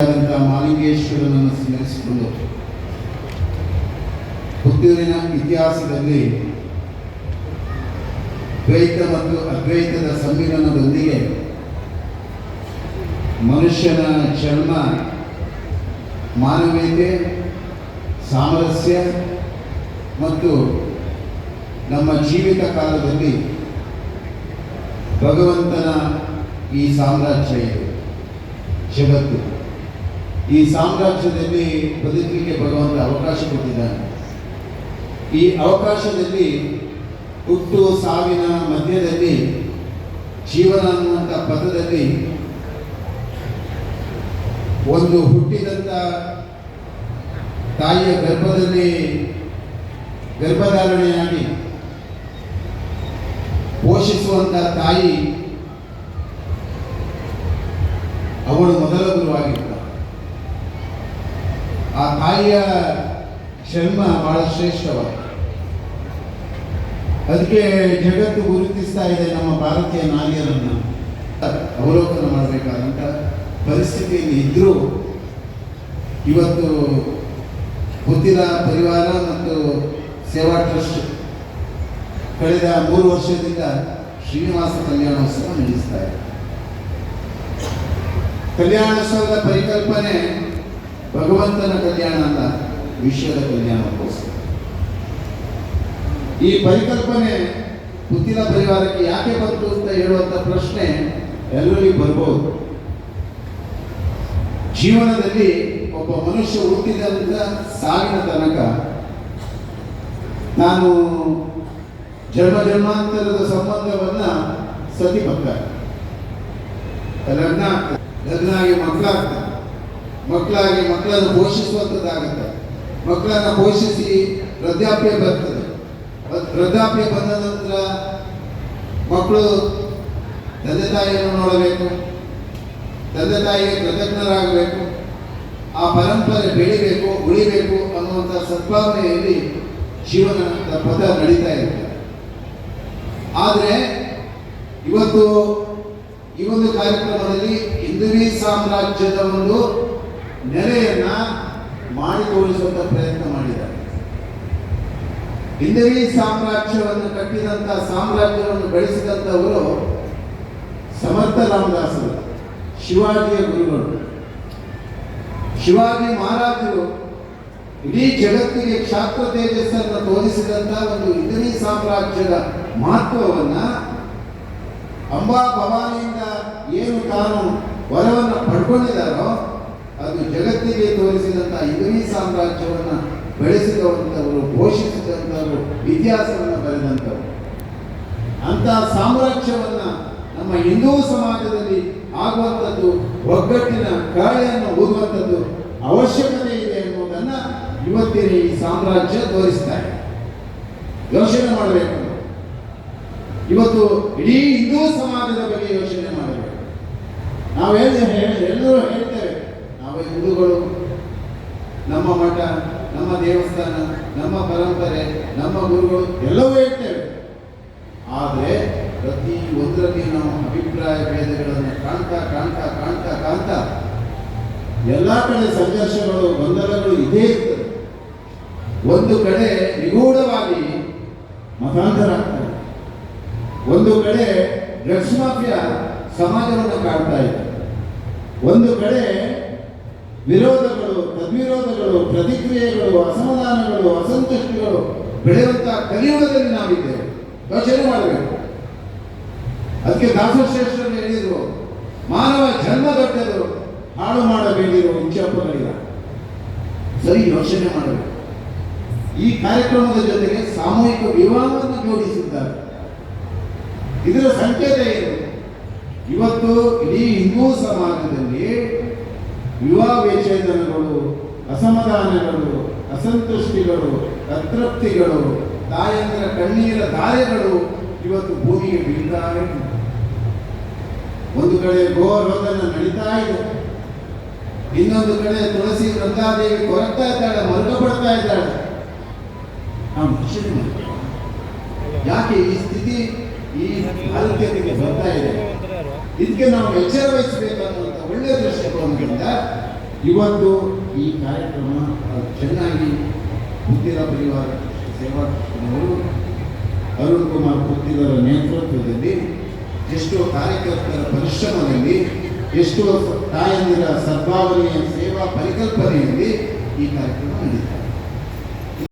ಮಾಲಿಂಗೇಶ್ವರನನ್ನು ಸ್ಮರಿಸಿಕೊಂಡು ಪುತ್ತೂರಿನ ಇತಿಹಾಸದಲ್ಲಿ ದ್ವೈತ ಮತ್ತು ಅದ್ವೈತದ ಸಮ್ಮಿಲನದೊಂದಿಗೆ ಮನುಷ್ಯನ ಚರ್ಮ ಮಾನವೀಯತೆ, ಸಾಮರಸ್ಯ ಮತ್ತು ನಮ್ಮ ಜೀವಿತ ಕಾಲದಲ್ಲಿ ಭಗವಂತನ ಈ ಸಾಮ್ರಾಜ್ಯ ಇದೆ. ಜಗತ್ತು. ಈ ಸಾಮ್ರಾಜ್ಯದಲ್ಲಿ ಬದುಕಲಿಕ್ಕೆ ಭಗವಂತ ಅವಕಾಶ ಕೊಟ್ಟಿದ್ದಾನೆ ಈ ಅವಕಾಶದಲ್ಲಿ ಹುಟ್ಟು ಸಾವಿನ ಮಧ್ಯದಲ್ಲಿ ಜೀವನ ಅನ್ನುವಂಥ ಪದದಲ್ಲಿ ಒಂದು ಹುಟ್ಟಿದಂಥ ತಾಯಿಯ ಗರ್ಭದಲ್ಲಿ ಗರ್ಭಧಾರಣೆಯಾಗಿ ಪೋಷಿಸುವಂಥ ತಾಯಿ ಅವಳು ಮೊದಲ ಗುರುವಾಗಿರ್ತಾಳೆ ಆ ತಾಯಿಯ ಶ್ರಮ ಬಹಳ ಶ್ರೇಷ್ಠವ ಅದಕ್ಕೆ ಜಗತ್ತು ಗುರುತಿಸ್ತಾ ಇದೆ ನಮ್ಮ ಭಾರತೀಯ ನಾರಿಯರನ್ನು ಅವಲೋಕನ ಮಾಡಬೇಕಾದಂಥ ಪರಿಸ್ಥಿತಿಯಲ್ಲಿ ಇದ್ದರೂ ಇವತ್ತು ಬುದ್ಧಿರ ಪರಿವಾರ ಮತ್ತು ಸೇವಾ ಟ್ರಸ್ಟ್ ಕಳೆದ ಮೂರು ವರ್ಷದಿಂದ ಶ್ರೀನಿವಾಸ ಕಲ್ಯಾಣೋತ್ಸವ ನಡೆಸ್ತಾ ಇದೆ. ಕಲ್ಯಾಣೋತ್ಸವದ ಪರಿಕಲ್ಪನೆ ಭಗವಂತನ ಕಲ್ಯಾಣ ಅಲ್ಲ ವಿಶ್ವದ ಕಲ್ಯಾಣಕ್ಕೋಸ್ಕರ. ಈ ಪರಿಕಲ್ಪನೆ ಪುತ್ತಿನ ಪರಿವಾರಕ್ಕೆ ಯಾಕೆ ಬಂತು ಅಂತ ಹೇಳುವಂತ ಪ್ರಶ್ನೆ ಎಲ್ಲರಿಗೂ ಬರ್ಬೋದು. ಜೀವನದಲ್ಲಿ ಒಬ್ಬ ಮನುಷ್ಯ ಹುಟ್ಟಿದಂತ ಸಾವಿನ ತನಕ ನಾನು ಜನ್ಮ ಜನ್ಮಾಂತರದ ಸಂಬಂಧವನ್ನ ಸತಿಪಕ್ಕ ಲಗ್ನ ಆಗ್ತದೆ ಲಗ್ನ ಆಗಿ ಮಕ್ಕಳಾಗ್ತದೆ ಮಕ್ಕಳಾಗಿ ಮಕ್ಕಳನ್ನು ಪೋಷಿಸುವಂಥದ್ದಾಗುತ್ತೆ. ಮಕ್ಕಳನ್ನು ಪೋಷಿಸಿ ವೃದ್ಧಾಪ್ಯ ಬರ್ತದೆ. ವೃದ್ಧಾಪ್ಯ ಬಂದ ನಂತರ ಮಕ್ಕಳು ತಂದೆ ತಾಯಿಯನ್ನು ನೋಡಬೇಕು, ತಂದೆ ತಾಯಿಗೆ ಕೃತಜ್ಞರಾಗಬೇಕು, ಆ ಪರಂಪರೆ ಬೆಳಿಬೇಕು, ಉಳಿಬೇಕು ಅನ್ನುವಂಥ ಸದ್ಭಾವನೆಯಲ್ಲಿ ಜೀವನದ ಪದ ನಡೀತಾ ಇರುತ್ತೆ. ಆದರೆ ಇವತ್ತು ಈ ಒಂದು ಕಾರ್ಯಕ್ರಮದಲ್ಲಿ ಹಿಂದುವಿ ಸಾಮ್ರಾಜ್ಯದ ಒಂದು ನೆಲೆಯನ್ನ ಮಾಡಿ ತೋರಿಸುವಂತ ಪ್ರಯತ್ನ ಮಾಡಿದ್ದಾರೆ. ಹಿಂದವಿ ಸಾಮ್ರಾಜ್ಯವನ್ನು ಕಟ್ಟಿದಂತ ಸಾಮ್ರಾಜ್ಯವನ್ನು ಬೆಳೆಸಿದಂಥವರು ಸಮರ್ಥ ರಾಮದಾಸರು, ಶಿವಾಜಿಯ ಗುರುಗಳು. ಶಿವಾಜಿ ಮಹಾರಾಜರು ಇಡೀ ಜಗತ್ತಿಗೆ ಕ್ಷಾತ್ರ ತೇಜಸ್ಸನ್ನು ತೋರಿಸಿದಂತ ಒಂದು ಇದರಿ ಸಾಮ್ರಾಜ್ಯದ ಮಹತ್ವವನ್ನ ಅಂಬಾ ಭವಾನಿಯಿಂದ ಏನು ತಾನು ವರವನ್ನು ಪಡ್ಕೊಂಡಿದ್ದಾರೋ ಜಗತ್ತಿಗೆ ತೋರಿಸಿದಂಥ ಹಿಂದವಿ ಸಾಮ್ರಾಜ್ಯವನ್ನು ಬೆಳೆಸಿದವಂಥವರು ಘೋಷಿಸಿದಂಥವರು ಇತಿಹಾಸವನ್ನು ಬರೆದಂಥವರು. ಅಂತ ಸಾಮ್ರಾಜ್ಯವನ್ನ ನಮ್ಮ ಹಿಂದೂ ಸಮಾಜದಲ್ಲಿ ಆಗುವಂಥದ್ದು, ಒಗ್ಗಟ್ಟಿನ ಗಾಳಿಯನ್ನು ಊದುವಂಥದ್ದು ಅವಶ್ಯಕತೆ ಇದೆ ಎನ್ನುವುದನ್ನ ಇವತ್ತಿನ ಈ ಸಾಮ್ರಾಜ್ಯ ತೋರಿಸ್ತಾ ಯೋಚನೆ ಮಾಡಬೇಕು. ಇವತ್ತು ಇಡೀ ಹಿಂದೂ ಸಮಾಜದ ಬಗ್ಗೆ ಯೋಚನೆ ಮಾಡಬೇಕು. ನಾವೇನು ಎಲ್ಲರೂ ನಮ್ಮ ಮಠ, ನಮ್ಮ ದೇವಸ್ಥಾನ, ನಮ್ಮ ಪರಂಪರೆ, ನಮ್ಮ ಗುರುಗಳು ಎಲ್ಲವೂ ಹೇಳ್ತೇವೆ. ಆದರೆ ಪ್ರತಿ ಒಂದರಲ್ಲಿ ನಾವು ಅಭಿಪ್ರಾಯ ಭೇದಗಳನ್ನು ಕಾಣ್ತಾ ಕಾಣ್ತಾ ಕಾಣ್ತಾ ಕಾಣ್ತಾ ಎಲ್ಲ ಕಡೆ ಸಂಘರ್ಷಗಳು, ಗೊಂದಲಗಳು ಇದೇ ಇರ್ತದೆ. ಒಂದು ಕಡೆ ನಿಗೂಢವಾಗಿ ಮತಾಂತರ ಆಗ್ತದೆ. ಒಂದು ಕಡೆ ಡ್ರಗ್ಸ್ ಮಾಫಿಯಾ ಸಮಾಜವನ್ನು ಕಾಡ್ತಾ ಇದೆ. ಒಂದು ಕಡೆ ವಿರೋಧಗಳು, ತದ್ವಿರೋಧಗಳು, ಪ್ರತಿಕ್ರಿಯೆಗಳು, ಅಸಮಾಧಾನಗಳು, ಅಸಂತುಷ್ಟಿಗಳು ಬೆಳೆಯುವಂತಹ ಕಲಿಯುಗದಲ್ಲಿ ನಾವಿದ್ದೇವೆ. ಯೋಚನೆ ಮಾಡಬೇಕು. ಅದಕ್ಕೆ ದಾಸಶ್ರೇಷ್ಠರು ಹೇಳಿದರು, ಮಾನವ ಜನ್ಮ ದೊಡ್ಡದು, ಹಾಳು ಮಾಡಬೇಡಿರುವ ಉಚ್ಚಪ್ಪಗಳಿಲ್ಲ ಸರಿ, ಯೋಚನೆ ಮಾಡಬೇಕು. ಈ ಕಾರ್ಯಕ್ರಮದ ಜೊತೆಗೆ ಸಾಮೂಹಿಕ ವಿವಾಹವನ್ನು ಜೋಡಿಸಿದ್ದಾರೆ. ಇದರ ಸಂಕೇತ ಏನು? ಇವತ್ತು ಇಡೀ ಹಿಂದೂ ಸಮಾಜದಲ್ಲಿ ವಿವಾಹ ವಿಚ್ಛೇದನಗಳು ಅಸಮಾಧಾನಗಳು, ಅಸಂತುಷ್ಟಿಗಳು, ಅತೃಪ್ತಿಗಳು ತಾಯಂದಿರ ಕಣ್ಣೀರ ಧಾರೆಗಳು ಇವತ್ತು ಭೂಮಿಗೆ ಬೀಳ್ತಾ ಇದೆ ಒಂದು ಕಡೆ ಗೋರೋಧನ ನಡೀತಾ ಇದೆ. ಇನ್ನೊಂದು ಕಡೆ ತುಳಸಿ ಗಂಗಾದೇವಿ ಕೊರಗ್ತಾ ಇದ್ದಾಳೆ ಮರುಗ ಪಡ್ತಾ ಇದ್ದಾಳೆ ಯಾಕೆ ಈ ಸ್ಥಿತಿ ಈ ಭಾರತೀಯತೆಗೆ ಬರ್ತಾ ಇದೆ? ಇದಕ್ಕೆ ನಾವು ಎಚ್ಚರ ವಹಿಸಬೇಕಾದಂಥ ಒಳ್ಳೆಯ ದೃಷ್ಟಿಕೋನದಿಂದ ಇವತ್ತು ಈ ಕಾರ್ಯಕ್ರಮ ಚೆನ್ನಾಗಿ ಪುತ್ತಿಲ ಪರಿವಾರ ಸೇವಾ ಅರುಣ್ ಕುಮಾರ್ ಪುತ್ತಿಲರ ನೇತೃತ್ವದಲ್ಲಿ, ಎಷ್ಟೋ ಕಾರ್ಯಕರ್ತರ ಪರಿಶ್ರಮದಲ್ಲಿ, ಎಷ್ಟೋ ತಾಯಂದಿರ ಸದ್ಭಾವನೆಯ ಸೇವಾ ಪರಿಕಲ್ಪನೆಯಲ್ಲಿ ಈ ಕಾರ್ಯಕ್ರಮ ಇದೆ.